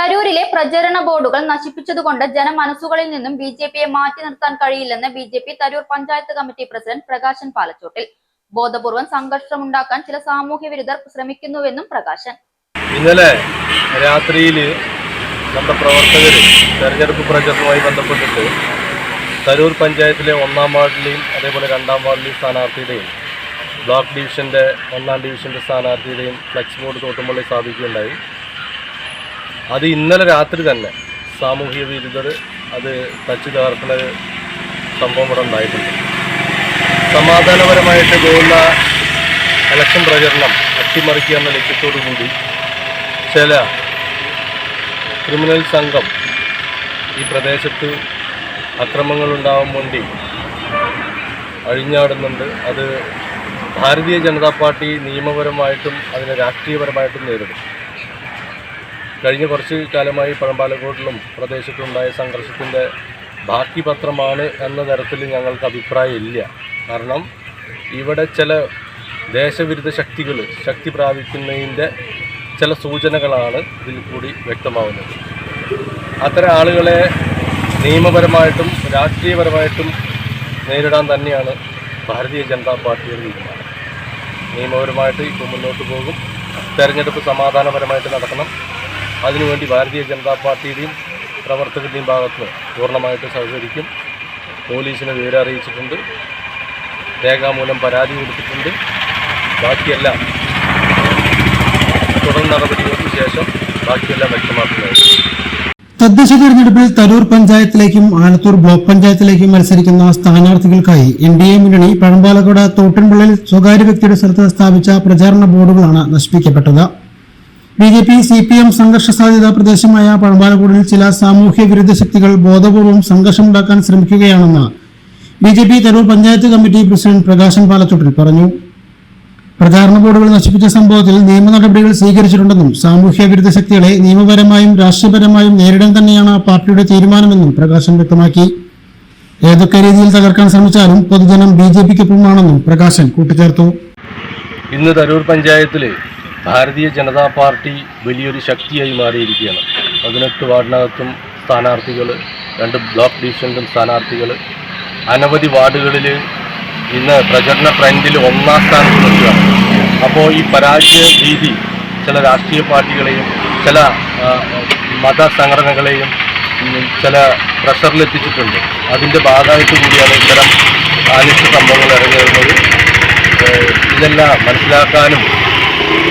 തരൂരിലെ പ്രചരണ ബോർഡുകൾ നശിപ്പിച്ചതുകൊണ്ട് ജനമനസ്സുകളിൽ നിന്നും ബി ജെ പിയെ മാറ്റി നിർത്താൻ കഴിയില്ലെന്ന് B J P Tarur panchayat committee president Prakashan Palachottil. ബോധപൂർവം സംഘർഷമുണ്ടാക്കാൻ ചില സാമൂഹ്യ വിരുദ്ധർ ശ്രമിക്കുന്നുവെന്നും പ്രകാശൻ. ഇന്നലെ രാത്രിയിൽ നമ്മുടെ പ്രവർത്തകർ തെരഞ്ഞെടുപ്പ് പ്രചരണവുമായി ബന്ധപ്പെട്ടിട്ട് തരൂർ പഞ്ചായത്തിലെ ഒന്നാം വാർഡിലെയും അതേപോലെ രണ്ടാം വാർഡിലെയും സ്ഥാനാർത്ഥിയുടെയും ബ്ലോക്ക് ഡിവിഷന്റെ ഒന്നാം ഡിവിഷന്റെ സ്ഥാനാർത്ഥിയുടെയും ഫ്ലക്സ് ബോർഡ് തോട്ടുമ്പള്ളി സ്ഥാപിക്കുകയുണ്ടായി. അത് ഇന്നലെ രാത്രി തന്നെ സാമൂഹിക വിരുദ്ധർ അത് തച്ചു തകർക്കുന്ന ഒരു സംഭവം ഇവിടെ ഉണ്ടായിട്ടുണ്ട്. സമാധാനപരമായിട്ട് പോകുന്ന ഇലക്ഷൻ പ്രചരണം അട്ടിമറിക്കുക എന്ന ലക്ഷ്യത്തോടുകൂടി ചില ക്രിമിനൽ സംഘം ഈ പ്രദേശത്ത് അക്രമങ്ങൾ ഉണ്ടാവാൻ വേണ്ടി അഴിഞ്ഞാടുന്നുണ്ട്. അത് ഭാരതീയ ജനതാ പാർട്ടി നിയമപരമായിട്ടും അതിനെ രാഷ്ട്രീയപരമായിട്ടും നേരിടും. കഴിഞ്ഞ കുറച്ച് കാലമായി പഴമ്പാലക്കോട്ടിലും പ്രദേശത്തുണ്ടായ സംഘർഷത്തിന്റെ ബാക്കി പത്രമാണ് എന്ന തരത്തിൽ ഞങ്ങൾക്ക് അഭിപ്രായമില്ല കാരണം ഇവിടെ ചില ദേശവിരുദ്ധ ശക്തികൾ ശക്തി പ്രാപിക്കുന്നതിന്റെ ചില സൂചനകളാണ് ഇതിൽ കൂടി വ്യക്തമാവുന്നത്. അത്തരം ആളുകളെ നിയമപരമായിട്ടും രാഷ്ട്രീയപരമായിട്ടും നേരിടാൻ തന്നെയാണ് ഭാരതീയ ജനതാ പാർട്ടിയുടെ തീരുമാനം. നിയമപരമായിട്ട് ഇപ്പോൾ മുന്നോട്ട് പോകും. തെരഞ്ഞെടുപ്പ് സമാധാനപരമായിട്ട് നടക്കണം. അതിനുവേണ്ടി ഭാരതീയ ജനതാ പാർട്ടിയുടെയും പ്രവർത്തകരുടെയും ഭാഗത്ത് പൂർണമായിട്ട് സഹകരിക്കും. പോലീസിനെ വിവരം അറിയിച്ചിട്ടുണ്ട് രേഖാമൂലം പരാതി കൊടുത്തിട്ടുണ്ട്. ബാക്കിയെല്ലാം തുടർ നടപടികൾക്ക് ശേഷം ബാക്കിയെല്ലാം വ്യക്തമാക്കുന്നതായിരിക്കും തദ്ദേശ തെരഞ്ഞെടുപ്പിൽ തരൂർ പഞ്ചായത്തിലേക്കും ആലത്തൂർ ബ്ലോക്ക് പഞ്ചായത്തിലേക്കും മത്സരിക്കുന്ന സ്ഥാനാർത്ഥികൾക്കായി എൻ ഡി എ മുന്നണി പഴമ്പാലക്കോട് തോട്ടൻപിള്ളയിൽ സ്വകാര്യ വ്യക്തിയുടെ സ്ഥലത്ത് സ്ഥാപിച്ച പ്രചാരണ ബോർഡുകളാണ് നശിപ്പിക്കപ്പെട്ടത്. B J P C P M സംഘർഷ സാധ്യത പ്രദേശമായ പഴമ്പാലക്കോടിൽ ചില സാമൂഹ്യ വിരുദ്ധ ശക്തികൾ ബോധപൂർവം സംഘർഷമുണ്ടാക്കാൻ ശ്രമിക്കുകയാണെന്ന് B J P Tarur panchayat committee president Prakashan Palathottil പറഞ്ഞു. പ്രചാരണ ബോർഡുകൾ നശിപ്പിച്ച സംഭവത്തിൽ നിയമ നടപടികൾ സ്വീകരിച്ചിട്ടുണ്ടെന്നും സാമൂഹ്യ വിരുദ്ധ ശക്തികളെ നിയമപരമായും രാഷ്ട്രീയപരമായും നേരിടാൻ തന്നെയാണ് പാർട്ടിയുടെ തീരുമാനമെന്നും പ്രകാശൻ വ്യക്തമാക്കി. ഏതൊക്കെ രീതിയിൽ തകർക്കാൻ ശ്രമിച്ചാലും പൊതുജനം ബി ജെ പിക്കൊപ്പമാണെന്നും പ്രകാശൻ കൂട്ടിച്ചേർത്തു. ഇന്ന് തരൂർ പഞ്ചായത്തിൽ ഭാരതീയ ജനതാ പാർട്ടി വലിയൊരു ശക്തിയായി മാറിയിരിക്കുകയാണ്. പതിനെട്ട് വാർഡിനകത്തും സ്ഥാനാർത്ഥികൾ രണ്ട് ബ്ലോക്ക് ഡിവിഷനിലും സ്ഥാനാർത്ഥികൾ. അനവധി വാർഡുകളിൽ ഇന്ന് പ്രചരണ ട്രെൻഡിൽ ഒന്നാം സ്ഥാനത്ത് നിൽക്കുകയാണ്. അപ്പോൾ ഈ പരാജയ രീതി ചില രാഷ്ട്രീയ പാർട്ടികളെയും ചില മത സംഘടനകളെയും ചില പ്രഷറിലെത്തിച്ചിട്ടുണ്ട് അതിന്റെ ഭാഗമായിട്ട് കൂടിയാണ് ഇത്തരം അനിഷ്ട സംഭവങ്ങൾ ഇറങ്ങി വരുന്നത്. ഇതെല്ലാം മനസ്സിലാക്കാനും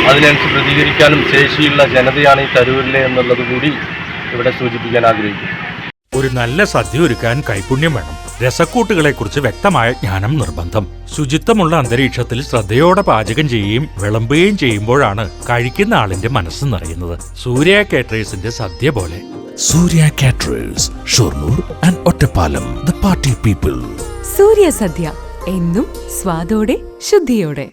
അതിനനുസരിച്ച് പ്രതികരിക്കാനും ശേഷിയുള്ള ജനതയാണ് ഈ തരൂരിലെ എന്നുള്ളത് കൂടി ഇവിടെ സൂചിപ്പിക്കാൻ ആഗ്രഹിക്കുന്നു. ഒരു നല്ല സദ്യ ഒരുക്കാൻ കൈപുണ്യം വേണം. രസക്കൂട്ടുകളെക്കുറിച്ച് വ്യക്തമായ ജ്ഞാനം നിർബന്ധം. ശുചിത്വമുള്ള അന്തരീക്ഷത്തിൽ ശ്രദ്ധയോടെ പാചകം ചെയ്യുകയും വിളമ്പുകയും ചെയ്യുമ്പോഴാണ് കഴിക്കുന്ന ആളിന്റെ മനസ്സ് നിറയുന്നത്. സൂര്യ കാറ്ററേഴ്സിന്റെ സദ്യ പോലെ. Surya caterers Shoranur and Ottapalam the party people Surya സദ്യ എന്നും സ്വാദോടെ ശുദ്ധിയോടെ.